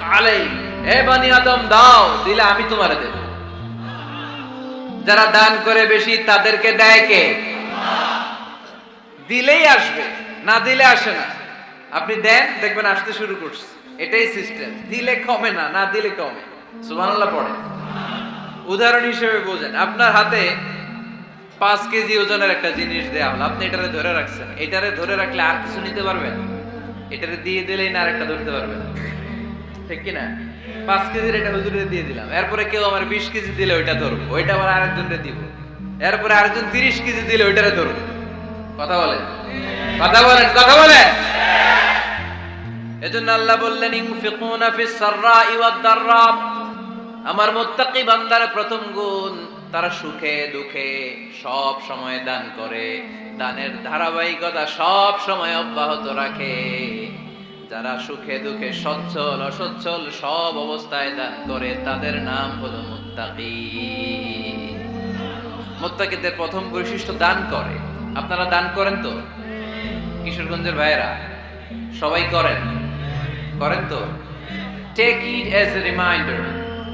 আলাই হে বানি আদম, দাও, দিলে আমি তোমারে দেব। যারা দান করে বেশি, তাদেরকে দেয় কে? দিলেই আসবে, না দিলে আসে না। আপনি দেন, দেখবেন আসতে শুরু করছে। এটাই সিস্টেম। দিলে কমে না না দিলে কমে। সুবহানাল্লাহ পড়ে। উদাহরণ হিসেবে বোঝেন। আপনার হাতে পাঁচ কেজি ওজনের একটা জিনিস দেয়া হলো। আপনি এটারে ধরে রাখছেন। এটারে ধরে রাখলে আর কিছু নিতে পারবেন? এটারে দিয়ে দিলেই না আরেকটা ধরতে পারবেন ঠিক কি না পাঁচ কেজির এটা হুজুরে দিয়ে দিলাম। এরপরে কেউ আমার বিশ কেজি দিলে ওইটা ধরবো। ওইটা আবার আরেকজনকে দিব। এরপরে আরেকজন তিরিশ কেজি দিলে ওইটারে ধরবো। কথা বলেন? কথা বলেন কথা বলেন! এজন্য আল্লাহ বললেন ইনফিকুনা ফিস সাররাই ওয়াদ দাররা আমার মুত্তাকি বান্দার প্রথম গুণ তারা সুখে দুঃখে সব সময় দান করে। দানের ধারাবাহিকতা সব সময় অব্যাহত রাখে। যারা সুখে দুঃখে সচ্ছল, অসচ্ছল সব অবস্থায় দান করে, তাদের নাম হলো মুত্তাকি। মুত্তাকিদের প্রথম বৈশিষ্ট্য দান করে। আপনারা দান করেন তো? কিশোরগঞ্জের ভাইয়েরা, সবাই করেন? করেন তো? Take it as a reminder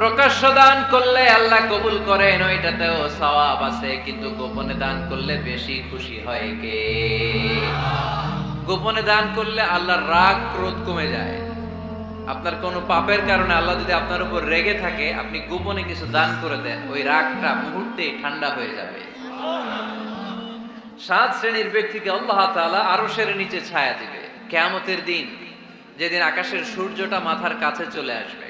প্রকাশ্য দান করলে আল্লাহ কবুল করেন, ওইটাতেও সওয়াব আছে, কিন্তু গোপনে দান করলে বেশি খুশি হয় কে? গোপনে দান করলে আল্লাহর রাগ ক্রোধ কমে যায়। আপনার কোনো পাপের কারণে আল্লাহ যদি আপনার উপর রেগে থাকে, আপনি গোপনে কিছু দান করে দেন, ওই রাগটা মুহূর্তেই ঠান্ডা হয়ে যাবে। সাত শ্রেণির ব্যক্তিকে আল্লাহ তালা আরও সেরে নিচে ছায়া দিবে। কেয়ামতের দিন, যেদিন আকাশের সূর্যটা মাথার কাছে চলে আসবে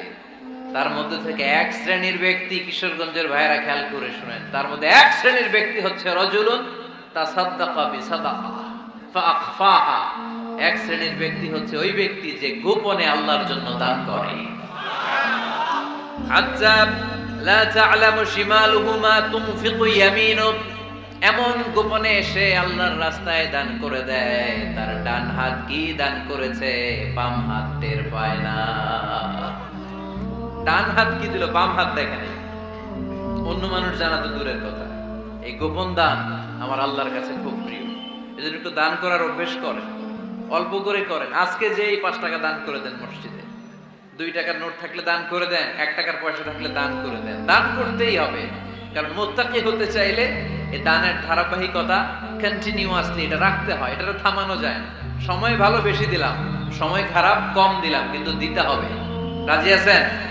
তার মধ্যে থেকে এক শ্রেণির ব্যক্তি কিশোরগঞ্জের ভাইরা খেয়াল করে শুনেন। তার মধ্যে এক শ্রেণির ব্যক্তি হচ্ছে রজুলুন এক শ্রেণির ব্যক্তি হচ্ছে ওই ব্যক্তি যে গোপনে আল্লাহর জন্য দান করে। এমন গোপনে এসে আল্লাহর রাস্তায় দান করে দেয়। তার ডান হাত কি দান করেছে, বাম হাত টের পায় না। ডান হাত কি দিল, বাম হাত দেখে নাই। অন্য মানুষ জানা তো দূরের কথা। এই গোপন দান আমার আল্লাহর কাছে খুব প্রিয়। এজন্য একটু দান করার অভ্যেস করেন। অল্প করে করেন। আজকে যে এই পাঁচ টাকা দান করে দেন মসজিদে। দুই টাকার নোট থাকলে দান করে দেন, এক টাকার পয়সা থাকলে দান করে দেন। দান করতেই হবে। কারণ মোত্তাকি হতে চাইলে এই দানের ধারাবাহিকতা কন্টিনিউয়াসলি এটা রাখতে হয়। এটা থামানো যায় না। সময় ভালো বেশি দিলাম, সময় খারাপ কম দিলাম, কিন্তু দিতে হবে। রাজি আছেন?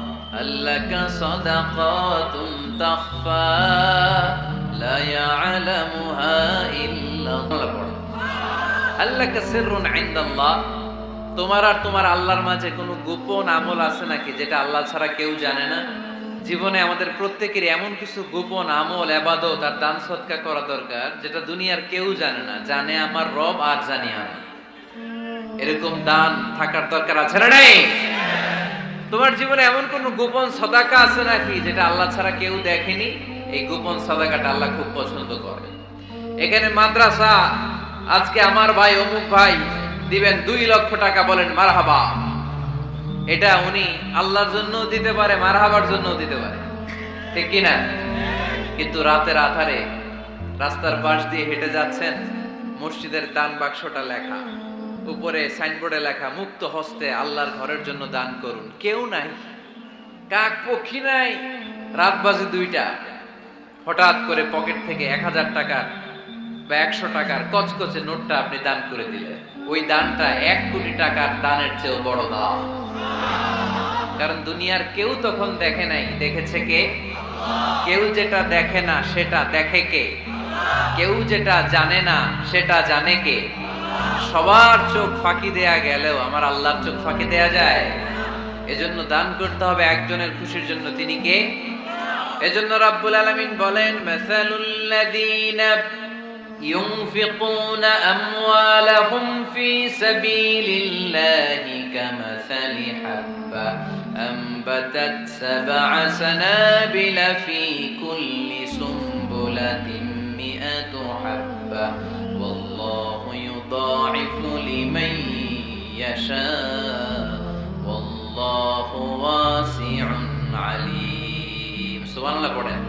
لك صدقات تخفى لا يعلمها إلا الله আল্লাহকে সিররুন ইনদাল্লাহ তোমার আর তোমার আল্লাহর মাঝে কোনো গোপন আমল আছে নাকি যেটা আল্লাহ ছাড়া কেউ জানে না জীবনে আমাদের প্রত্যেকের এমন কিছু গোপন আমল এবাদত আর দান সৎকার করা দরকার যেটা দুনিয়ার কেউ জানে না জানে আমার রব আর জানি আমি এরকম দান থাকার দরকার আছে না নেই তোমার জীবনে এমন কোন গোপন সদাকা আছে নাকি যেটা আল্লাহ ছাড়া কেউ দেখেনি? এই গোপন সদাকাটা আল্লাহ খুব পছন্দ করে। এখানে মাদ্রাসা, আজকে আমার ভাই অমুক ভাই দিবেন দুই লক্ষ টাকা বলেন মারহাবা। এটা উনি আল্লাহর জন্য দিতে পারে, মারহাবার জন্য দিতে পারে। ঠিক কি না? কিন্তু রাতের আধারে রাস্তার পাশ দিয়ে হেঁটে যাচ্ছেন, মসজিদের দান বাক্সটা লেখা। উপরে সাইনবোর্ডে লেখা, মুক্ত হস্তে আল্লাহর ঘরের জন্য দান করুন। কেউ নাই। কাক পক্ষী নাই। রাত বাজে দুইটা। হঠাৎ করে পকেট থেকে এক হাজার টাকার বা একশো টাকার কচকচে নোটটা আপনি দান করে দিলেন। ওই দানটা এক কোটি টাকার দানের চেয়েও বড় দান। কারণ দুনিয়ার কেউ তখন দেখে নাই। দেখেছে কে? কেউ যেটা দেখে না, সেটা দেখে কে? কেউ যেটা জানে না সেটা জানে কে সবার চোখ ফাঁকি দেয়া গেলেও আমার আল্লাহর চোখ ফাঁকি দেয়া যায় এজন্য দান করতে হবে একজনের খুশির জন্য তিনি কে এজন্য রাব্বুল আলামিন বলেন মাসালুল্লাযীনা ينفقون أموالهم في سبيل الله كمثل حبة أنبتت سبع سنابل في كل سنبلة يشاء والله واسع عليم سبحان الله পড়েন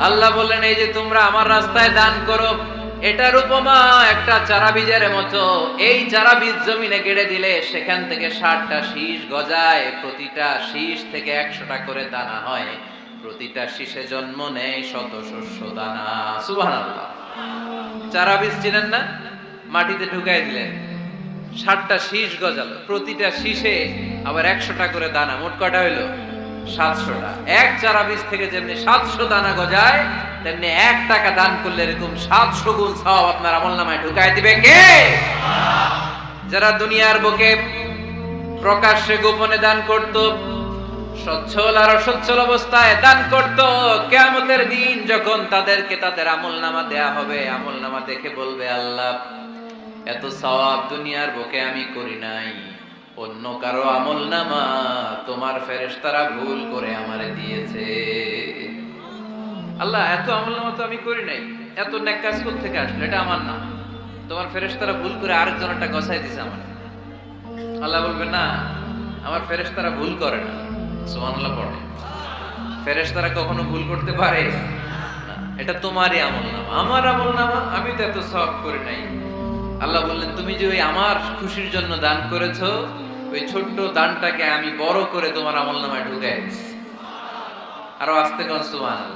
আল্লাহ বললেন এই যে তোমরা আমার রাস্তায় দান করো এটার উপমা একটা চারা বীজের মতো এই চারা বীজ জমিনে গেড়ে দিলে সেখান থেকে ষাটটা শীষ গজায় প্রতিটা শীষ থেকে একশোটা করে দানা হয় প্রতিটা শীষে জন্ম নেয় শত শস্য দানা সুবাহ চারা বীজ চিনেন না মাটিতে ঢুকাই দিলেন ষাটটা শীষ গজালো। প্রতিটা শীষে আবার একশোটা করে দানা। মোট কটা হইল? সাতশোটা। এক চারা বীজ থেকে যেমনি সাতশো দানা গজায়, তেমনি এক টাকা দান করলে এরকম সাতশো গুণ সব আপনার আমল নামায় ঢুকাই দিবে কে? যারা দুনিয়ার বুকে প্রকাশ্যে গোপনে দান করত, সচ্ছল আর অসচ্ছল অবস্থায় দান করত, কেয়ামতের দিন যখন তাদেরকে তাদের আমল নামা দেয়া হবে, আমল নামা দেখে বলবে আল্লাহ এত সওয়াব দুনিয়ার বুকে আমি করি নাই। অন্য কারও আমল নামা তোমার ফেরেশতারা ভুল করে আমারে দিয়েছে। আল্লাহ, এত আমল নামা তো আমি করি নাই। এত নেক কাজ থেকে আসলো? এটা আমার না। তোমার ফেরেশতারা ভুল করে আরেকজন একটা গসাই দিছে আমার। আল্লাহ বলবে, না, আমার ফেরেশতারা ভুল করে না। সুবহানাল্লাহ পড়ে। ফেরেশতারা কখনো ভুল করতে পারে? এটা তোমারই আমল নামা। আমার আমল নামা আমি তো এত সব করি নাই। আল্লাহ বললেন, তুমি যে ওই আমার খুশির জন্য দান করেছ, ওই ছোট্ট দানটাকে আমি বড় করে তোমার আমল নামায় ঢুকাই আরও আস্তে কন সুবহান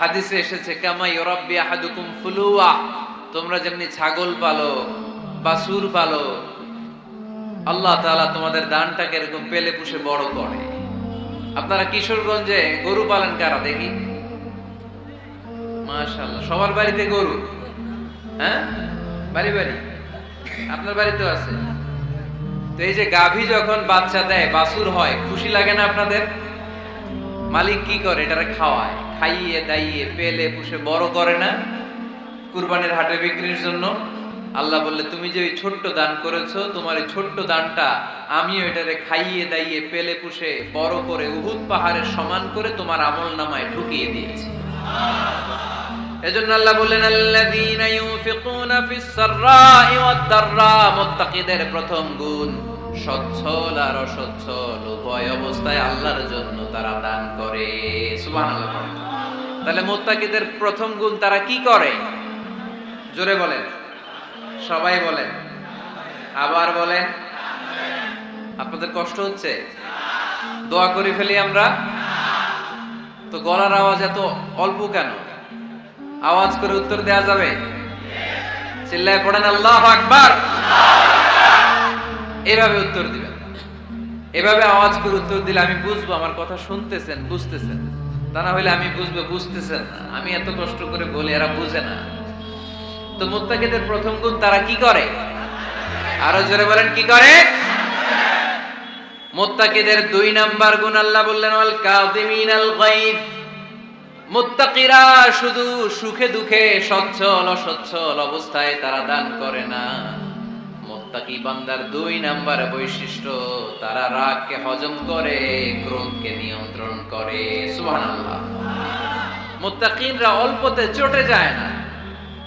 হাদিসে এসেছে, কামা ইউরাব্বি আহাদুকুম ফুলুয়া। তোমরা যেমনি ছাগল পালো বাসুর পালো, আল্লাহ তাআলা তোমাদের দানটাকে এরকম পেলে পুষে বড় করে। আপনারা কিশোরগঞ্জে গরু পালন কারা, দেখি? মাশাআল্লাহ, সবার বাড়িতে গরু হ্যাঁ? বাড়ি বাড়ি? আপনার বাড়িতেও আছে। তো এই যে গাভী যখন বাচ্চা দেয় বাসুর হয়, খুশি লাগে না আপনাদের? মালিক কি করে? এটারে খাওয়ায়, খাইয়ে, দাইয়ে, পেলে, পুষে, বড় করে না? কুরবানির হাটে বিক্রির জন্য? আল্লাহ বললে, তুমি যে ওই ছোট্ট দান করেছ, তোমার এই ছোট্ট দানটা আমি ওইটারে খাইয়ে, দাইয়ে, পেলে, পুষে, বড় করে উহুদ পাহাড়ের সমান করে তোমার আমল নামায় ঢুকিয়ে দিয়েছি। এজন্য আল্লাহ বললেন, আল্লাযীনা ইউনফিকুনা ফিস সাররাই ওয়াদ দাররা মুত্তাকিদের প্রথম গুণ, সচ্ছল আর অসচ্ছল, উভয় অবস্থায় আল্লাহর জন্য তারা দান করে। সুবহানাল্লাহ। তাহলে মুত্তাকিদের প্রথম গুণ তারা কি করে? জোরে বলেন। সবাই বলেন। আবার বলেন। আপনাদের কষ্ট হচ্ছে? দোয়া করে ফেলি আমরা? তো গলার আওয়াজ এত অল্প কেন? আওয়াজ করে উত্তর দেয়া যাবে। চিল্লায় পড়েন, আল্লাহ আকবার। এভাবে উত্তর দিবেন। এভাবে আওয়াজ করে উত্তর দিলে আমি বুঝব, আমার কথা শুনতেছেন, বুঝতেছেন। তা না হলে আমি বুঝব, বুঝতেছেন না। আমি এত কষ্ট করে বলি, এরা বুঝে না। তো মুত্তাকিদের প্রথম গুণ তারা কি করে? আরও জোরে বলেন, কি করে? মুত্তাকিদের দুই নাম্বার গুণ আল্লাহ বললেন, ওয়াল কাযিমিনাল গায়ব। মুত্তাকিরা শুধু সুখে দুঃখে সচ্ছল অসচ্ছল অবস্থায় তারা দান করে না। মুত্তাকি বান্দার দুই নাম্বার বৈশিষ্ট্য, তারা রাগকে হজম করে, ক্রোধকে নিয়ন্ত্রণ করে। সুবহানাল্লাহ। মুত্তাকিনরা অল্পতে চটে যায় না।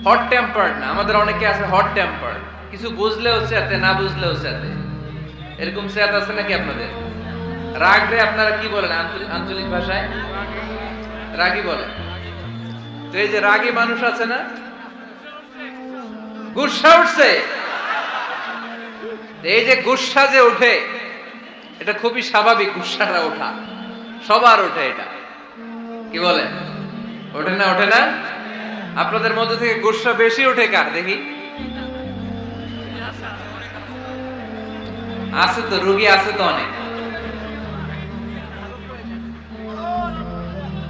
হট টেম্পার্ড না। আমাদের অনেকে আছে হট টেম্পার্ড কিছু বুঝলেও চেতে, না বুঝলেও চেতে। এরকম চেত আছে নাকি আপনাদের? রাগ রে আপনারা কি বলেন আঞ্চলিক ভাষায়? রাগী বলে। তো এই যে রাগী মানুষ আছে না? গুসা উঠছে। এই যে গুসা যে ওঠে, এটা খুবই স্বাভাবিক গুসাটা ওঠা। সবার ওঠে এটা। কি বলেন? ওঠে না ওঠে না? আপনাদের মধ্যে থেকে গুসা বেশি ওঠে কার? দেখি। আছে তো, রুগী আছে তো অনেক।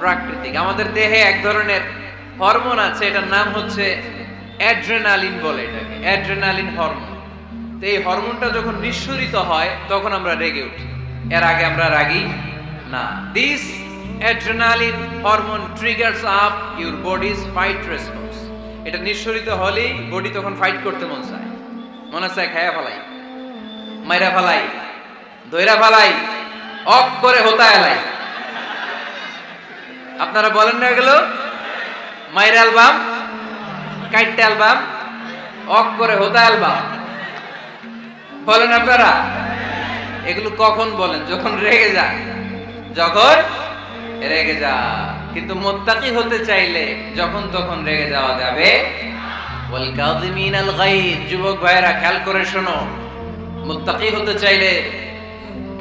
প্রাকৃতিক। আমাদের দেহে এক ধরনের হরমোন আছে, এটার নাম হচ্ছে অ্যাড্রেনালিন বলে এটাকে, অ্যাড্রেনালিন হরমোন। তো এই হরমোনটা যখন নিঃসরিত হয়, তখন আমরা রেগে উঠি। এর আগে আমরা রাগি না। This adrenaline hormone triggers up your body's fight response এটা নিঃসরিত হলেই বডি তখন ফাইট করতে মন চায়। মনে চায় খায়া ফেলাই, মাইরা ফেলাই, দইরা ফেলাই, অফ করে হোতা এলাই আপনারা বলেন না এগুলো? মায়ের অ্যালবাম, কাইটটা অ্যালবাম অফ করে হোতা অ্যালবাম। বলেন আপনারা? এগুলো কখন বলেন? যখন রেগে যায় যখন রেগে যা কিন্তু মোত্তাকি হতে চাইলে যখন তখন রেগে যাওয়া যাবে। যুবক ভাইরা খেয়াল করে শোনো। মুত্তাকি হতে চাইলে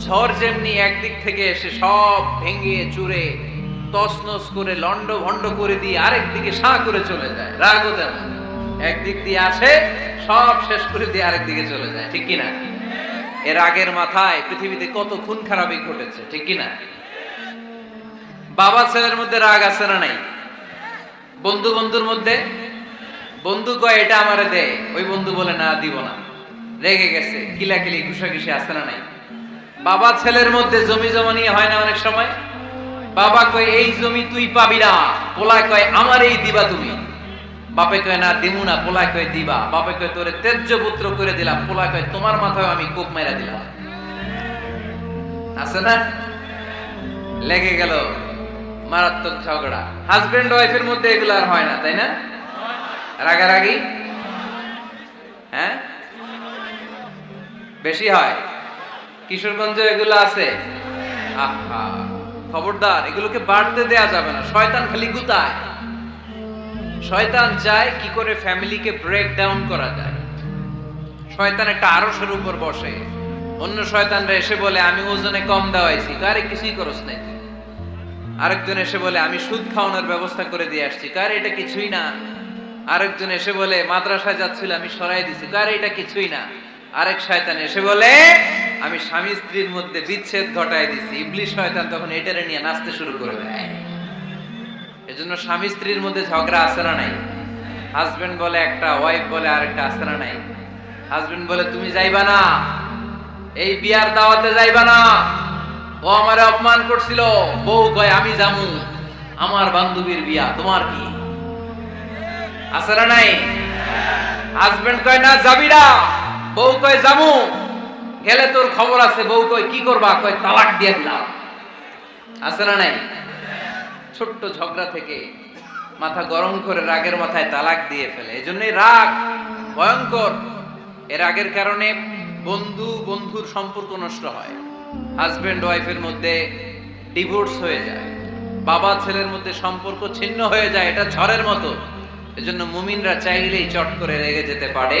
ঝড় যেমনি একদিক থেকে এসে সব ভেঙে চুরে তছনছ করে লন্ড ভন্ড করে দিয়ে আরেক দিকে সাঁ করে চলে যায়। রাগও তেমন একদিক দিয়ে আসে, সব শেষ করে দিয়ে আরেক দিকে চলে যায়। ঠিক কিনা? এর আগের মাথায় পৃথিবীতে কত খুন খারাপই ঘটেছে, ঠিক কিনা? বাবা ছেলের মধ্যে রাগ আছে না নাই? বন্ধু বন্ধুর মধ্যে? বন্ধু কয়, এটা আমারে দে। ওই বন্ধু বলে, না, দিব না। রেগে গেছে, কিলাকিলি, ঘুষাঘুষি আছে না নাই? বাবা ছেলের মধ্যে জমি জমা নিয়ে হয় না অনেক সময়? বাবা কয়, এই জমি তুই পাবি না। পোলায় কয় আমার এই দিবা তুমি। বাপে কয়, না, দিমু না। পোলায় কয়, দিবা। বাপে কয়, তোরে তেজ্য পুত্র করে দিলাম। পোলায় কয়, তোমার মাথায় আমি কোপ মেরা দিলাম। আছে না? লেগে গেল মারাত্মক ঝগড়া। হাজবেন্ড ওয়াইফের মধ্যে এগুলো আর হয় না, তাই না? রাগারাগি? হ্যাঁ? বেশি হয়। কিশোরগঞ্জে এগুলো আছে? খবরদার, এগুলোকে বাড়তে দেয়া যাবে না। শয়তান খালি গুতায়। শয়তান চায় কি করে ফ্যামিলিকে ব্রেক ডাউন করা যায়? শয়তান একটা আরসের উপর বসে। অন্য শয়তানরা এসে বলে, আমি ওজনে কম দেওয়াইছি। কারে কিছুই করস নাই আরেকজন এসে বলে, আমি সুদ খাওয়ানোর ব্যবস্থা করে দিয়ে আসছি। কার এটা কিছুই না। আরেকজন এসে বলে, মাদ্রাসায় যাচ্ছিল, আমি সরাই দিছি। কার এটা কিছুই না। আরেক শয়তান এসে বলে আমি স্বামী স্ত্রীর মধ্যে বিচ্ছেদ ঘটায় দিছি। ইবলিশ শয়তান তখন এটারে নিয়ে নাচতে শুরু করে এজন্য স্বামী স্ত্রীর মধ্যে ঝগড়া আছে না নাই? হাজবেন্ড বলে একটা ওয়াইফ বলে আরেকটা আছে না নাই? হাজবেন্ড বলে, তুমি যাইবা না। এই বিয়ার দাওয়াতে যাইবা না। ও আমারে অপমান করছিল। বউ কয়, আমি জামু আমার বান্ধবীর বিয়া, তোমার কি? আছে না নাই? হাজবেন্ড কয়, না, যাবি না। বউ কয় জামু গেলে তোর খবর আছে, বউ কয়, কি করবা? কয়, তালাক দিয়ে দিলাম। আছে না নাই? ছোট্ট ঝগড়া থেকে মাথা গরম করে রাগের মাথায় তালাক দিয়ে ফেলে। এই জন্যই রাগ ভয়ঙ্কর। এর রাগের কারণে বন্ধু, বন্ধুর সম্পর্ক নষ্ট হয়। হাজবেন্ড ওয়াইফের মধ্যে ডিভোর্স হয়ে যায়। বাবা, ছেলের মধ্যে সম্পর্ক ছিন্ন হয়ে যায়, এটা ঝড়ের মতো। এজন্য মুমিনরা চাইলেই চট করে রেগে যেতে পারে।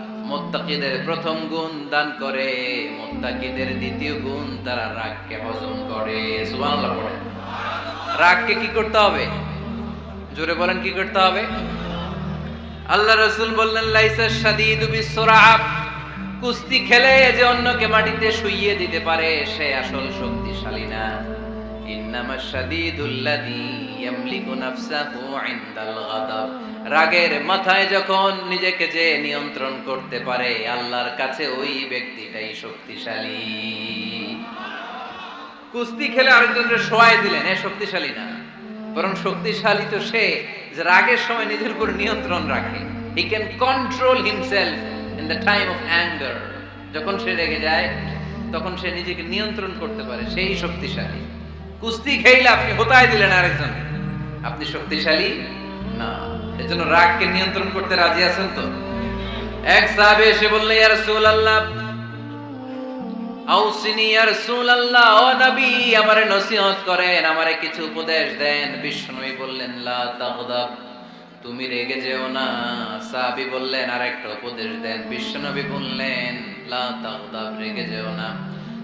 মুত্তাকিদের প্রথম গুণ দান করে, মুত্তাকিদের দ্বিতীয় গুণ তারা রাগকে হজম করে। রাগকে কি করতে হবে? জোরে বলেন, কি করতে হবে? আল্লাহ রসুল বললেন, লাইসা শাদীদু বিসরাআব। কুস্তি খেলে যে অন্যকে মাটিতে শুইয়ে দিতে পারে, সে আসল শক্তিশালী না। ইন্নামা শাদীদুল্লাযী ইয়ামলিকু নাফসাহু ইনদাল গাদাব। রাগের মাথায় যখন নিজেকে যে নিয়ন্ত্রণ করতে পারে, আল্লাহর কাছে ওই ব্যক্তিটাই শক্তিশালী। কুস্তি খেলে আরেকজনের শোয়াই দিলেন, এ শক্তিশালী না। বরং শক্তিশালী তো সে, যে রাগের সময় নিজের উপর নিয়ন্ত্রণ রাখে। He can control himself in the time of anger যখন সে রেগে যায়, তখন সে নিজেকে নিয়ন্ত্রণ করতে পারে, সেই শক্তিশালী। কুস্তি খেইলে আপনি হোতায় দিলেন আরেকজন। আপনি শক্তিশালী? না, এজন্য রাগকে নিয়ন্ত্রণ করতে রাজি আছেন তো? এক সাহাবে এসে বললেন, ইয়া রাসূলুল্লাহ, আউসিনি, ইয়া রাসূলুল্লাহ, ও নবী, আমারে নসিহত করেন, আমারে কিছু উপদেশ দেন। বিষ্ণুই বললেন, লা তাগদাব, তুমি রেগে যেও না। সাহাবী বললেন, আরেকটা উপদেশ দেন। বিশ্বনবী বললেন, লা তাগদাব, রেগে যেও না।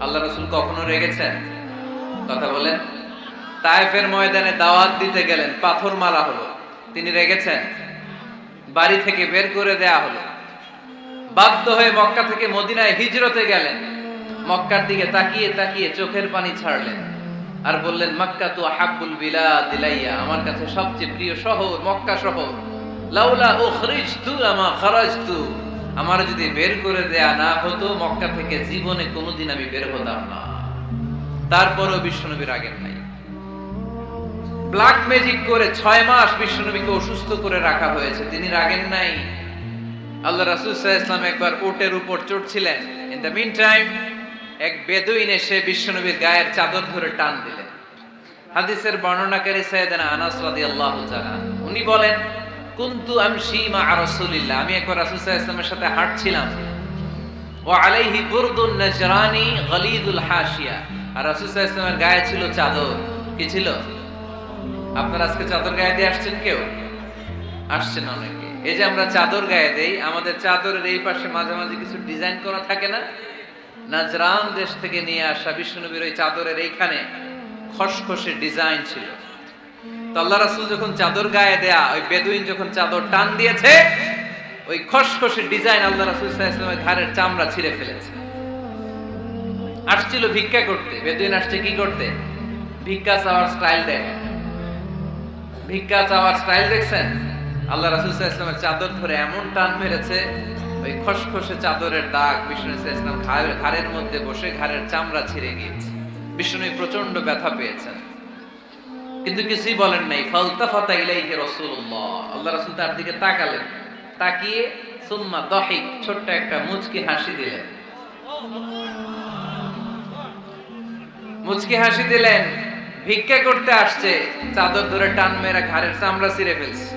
আল্লাহ রাসূল কখনো রেগেছেন? কথা বলেন। তায়েফের ময়দানে দাওয়াত দিতে গেলেন, পাথর মারা হলো। তিনি রেগেছেন। বাড়ি থেকে বের করে দেয়া হলো। বাধ্য হয়ে মক্কা থেকে মদিনায় হিজরতে গেলেন। মক্কার দিকে তাকিয়ে তাকিয়ে চোখের পানি ছাড়লেন আর বললেন, মক্কা তো হাব্বুল বিলা দিলাইয়া আমার কাছে সবচেয়ে প্রিয় শহর মক্কা শহর। লাউলা উখরিজতু আমা খারাজতু। আমার যদি বের করে দেয়া না হতো, মক্কা থেকে জীবনে কোনোদিন আমি বের হতাম না। তারপরেও বিশ্বনবী রাগেন নাই। ব্ল্যাক ম্যাজিক করে ছয় মাস বিশ্বনবীকে অসুস্থ করে রাখা হয়েছে। তিনি রাগেন নাই। আল্লাহ রাসূল ইসলাম একবার উটের উপর চড়ছিলেন। ইন দ্য মিন টাইম এক বেদুইন এসে বিশ্বনবীর গায়ের চাদর ধরে টান দিলেন। হাদিসের বর্ণনাকারী সাইয়েদানা আনাস রাদিয়াল্লাহু তাআলা, উনি বলেন কুনতু আমশি মা রাসূলিল্লাহ। আমি একবার রাসূল সাল্লাল্লাহু সাথে হাঁটছিলাম। ওয়া আলাইহি বুরদুন নাজরানি গলিদুল হাশিয়া। আর রাসূল সাল্লাল্লাহু গায়ে ছিল চাদর। কি ছিল? আপনারা আজকে চাদর গায়ে দিয়ে আসছেন কেউ? আসছেন অনেকে। এই যে আমরা চাদর গায়ে দেই, আমাদের চাদরের এই পাশে মাঝে মাঝে কিছু ডিজাইন করা থাকে না? নাজরান দেশ থেকে নিয়ে আসা বিষ্ণুনবীর ওই চাদরের এইখানে খসখসে ডিজাইন ছিল। আল্লাহ রাসূল যখন চাদর গায়ে দেয়া, ওই বেদুইন যখন চাদর টান দিয়েছে, ওই খসখসে ডিজাইন আল্লাহ রাসূল আলাইহি ঘাড়ের চামড়া ছিঁড়ে ফেলেছে। আসছিল ভিক্ষা করতে। বেদুইন আসছে কি করতে? ভিক্ষা চাওয়ার স্টাইল দেখেন ভিক্ষা চাওয়ার স্টাইল দেখছেন? আল্লাহ রাসূল সাল্লাল্লাহু চাদর ধরে এমন টান মেরেছে, ওই খসখসে চাদরের দাগ বিষ্ণু ইসলাম ঘাড়ের মধ্যে বসে ঘাড়ের চামড়া ছিঁড়ে গিয়েছে। বিষ্ণু প্রচণ্ড ব্যথা পেয়েছেন। কিন্তু কিছুই বলেন নাই, ফালতাফাতা ইলাইহি রাসূলুল্লাহ। আল্লাহ রাসূল তার দিকে তাকালেন, তাকিয়ে সুম্মা দহিক, ছোট্ট একটা মুচকি হাসি দিলেন। মুচকি হাসি দিলেন, ভিক্ষা করতে আসছে, চাদর ধরে টান মেরা ঘাড়ের চামড়া ছিঁড়ে ফেলছে।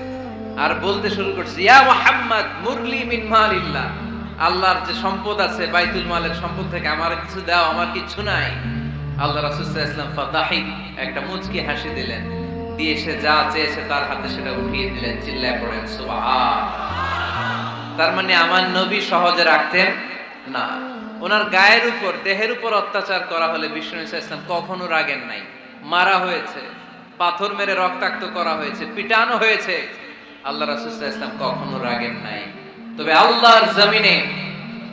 আর বলতে শুরু করছে, ইয়া মুহাম্মদ, মুরলি মিন মালিল্লাহ। আল্লাহর যে সম্পদ আছে, বাইতুল মালের সম্পদ থেকে আমার কিছু দাও, আমার কিছু নাই। আল্লাহ রাসূল সাল্লাল্লাহু আলাইহি একটা মুচকি হাসি দিলেন। দিয়ে সে যা চেয়েছে তার হাতে সেটা উঠিয়ে দিলেন, চিল্লায় পড়েন তার মানে আমার নবী সহজে রাখতেন না। ওনার গায়ের উপর, দেহের উপর অত্যাচার করা হলে বিষ্ণু ইসলাম কখনো রাগেন নাই। মারা হয়েছে, পাথর মেরে রক্তাক্ত করা হয়েছে, পিটানো হয়েছে। আল্লাহ রাসুল্লাহ ইসলাম কখনো রাগেন নাই। তবে আল্লাহর জমিনে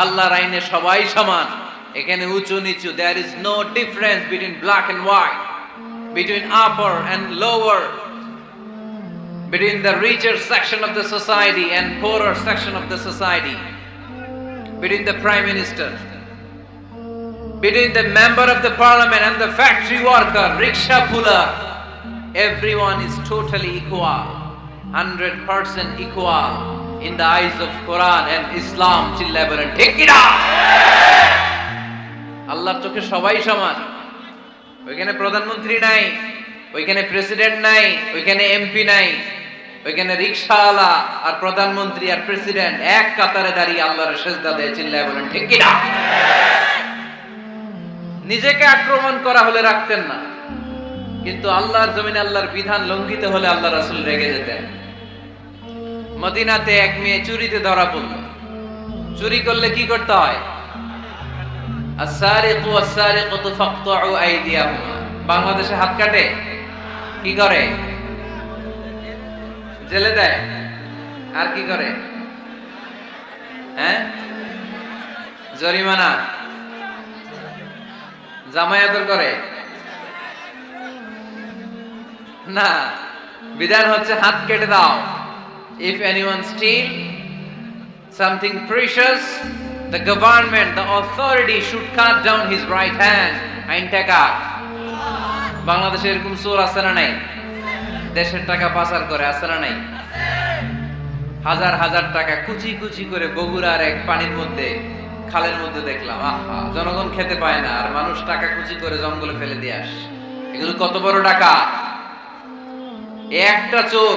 আল্লাহর আইনে সবাই সমান এখানে উঁচু নিচু there is no difference between black and white between upper and lower between the richer section of the society and poorer section of the society between the prime minister between the member of the parliament and the factory worker rickshaw everyone is totally equal 100% equal in the eyes of quran and islam, চিল্লায় বলেন, ঠিক কিনা? আল্লাহর চোখে সবাই সমান। ওইখানে প্রধানমন্ত্রী নাই, ওইখানে প্রেসিডেন্ট নাই, ওইখানে এমপি নাই, ওইখানে রিক্সাওয়ালা আর প্রধানমন্ত্রী আর প্রেসিডেন্ট এক কাতারে দাঁড়িয়ে আল্লাহর সেজদা দেয়, চিল্লায় বলেন, ঠিক কিনা? নিজেকে আক্রমণ করা হলে রাখতেন না, কিন্তু আল্লাহর জমিনে আল্লাহর বিধান লঙ্ঘিত হলে আল্লাহ রাসুল রেগে যেতেন। মদিনাতে এক মেয়ে চুরিতে ধরা পড়ল। চুরি করলে কি করতে হয়? বাংলাদেশে হাত কাটে? কি করে? জেলে দেয়? আর কি করে? হ্যাঁ? জরিমানা? জামায়াতর করে? না। বিধান হচ্ছে হাত কেটে দাও। If anyone steal something precious, the government, the authority should cut down his right hand. আইনটা কাট বাংলাদেশে এরকম চোর আছে না নাই? দেশের টাকা পাচার করে আছে না নাই? হাজার হাজার টাকা কুচি কুচি করে বগুড়ার এক পানির মধ্যে, খালের মধ্যে দেখলাম, আহা, জনগণ খেতে পায় না, আর মানুষ টাকা কুচি করে জঙ্গলে ফেলে দিয়ে আস। এগুলো কত বড় টাকা? একটা চোর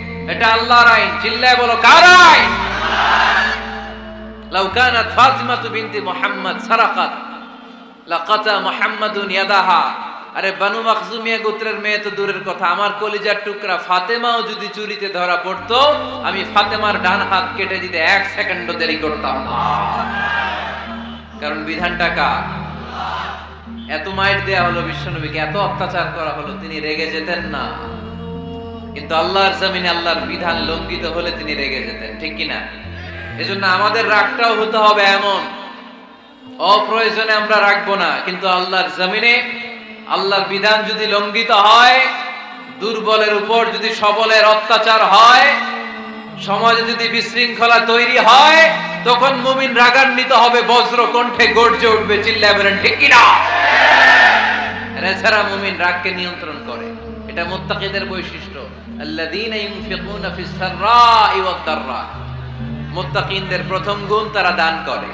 এটা আল্লাহর আইন। চিল্লায় বলো, কার আইন? লাউ কানাত ফাতিমাতু বিনতি মুহাম্মদ সারাকাত। লাকাতা মুহাম্মাদুন ইয়াদাহা। আরে বানু মাখজুমিয়া গোত্রের মেয়ে তো দূরের কথা। আমার কলিজার টুকরা ফাতেমাও যদি চুরিতে ধরা পড়তো, আমি ফাতেমার ডান হাত কেটে দিতে এক সেকেন্ডও দেরি করতাম কারণ বিধানটা কার? এত মাইট দেয়া হলো বিশ্বনবীকে, এত অত্যাচার করা হলো, তিনি রেগে যেতেন না। কিন্তু আল্লাহর জমিনে আল্লাহর বিধান লঙ্ঘিত হলে তিনি রেগে যেতেন, ঠিক কিনা? এজন্য আমাদের রাগটাও হতে হবে এমন। অপ্রয়োজনে আমরা রাখব না, কিন্তু আল্লাহর জমিনে আল্লাহর বিধান যদি লঙ্ঘিত হয়, দুর্বলের উপর যদি সবলের অত্যাচার হয়, সমাজে যদি বিশৃঙ্খলা তৈরি হয়, তখন মুমিন রাগান্বিত হবে, বজ্র কণ্ঠে গর্জে উঠবে, চিল্লায় বলেন, ঠিক কিনা? এছাড়া মুমিন রাগকে নিয়ন্ত্রণ করে। এটা মুত্তাকিদের বৈশিষ্ট্য। আল্লাযীনা ইউনফিকুনা ফিস সাররাই ওয়াদ দাররা মুত্তাকিনদের প্রথম গুণ তারা দান করে।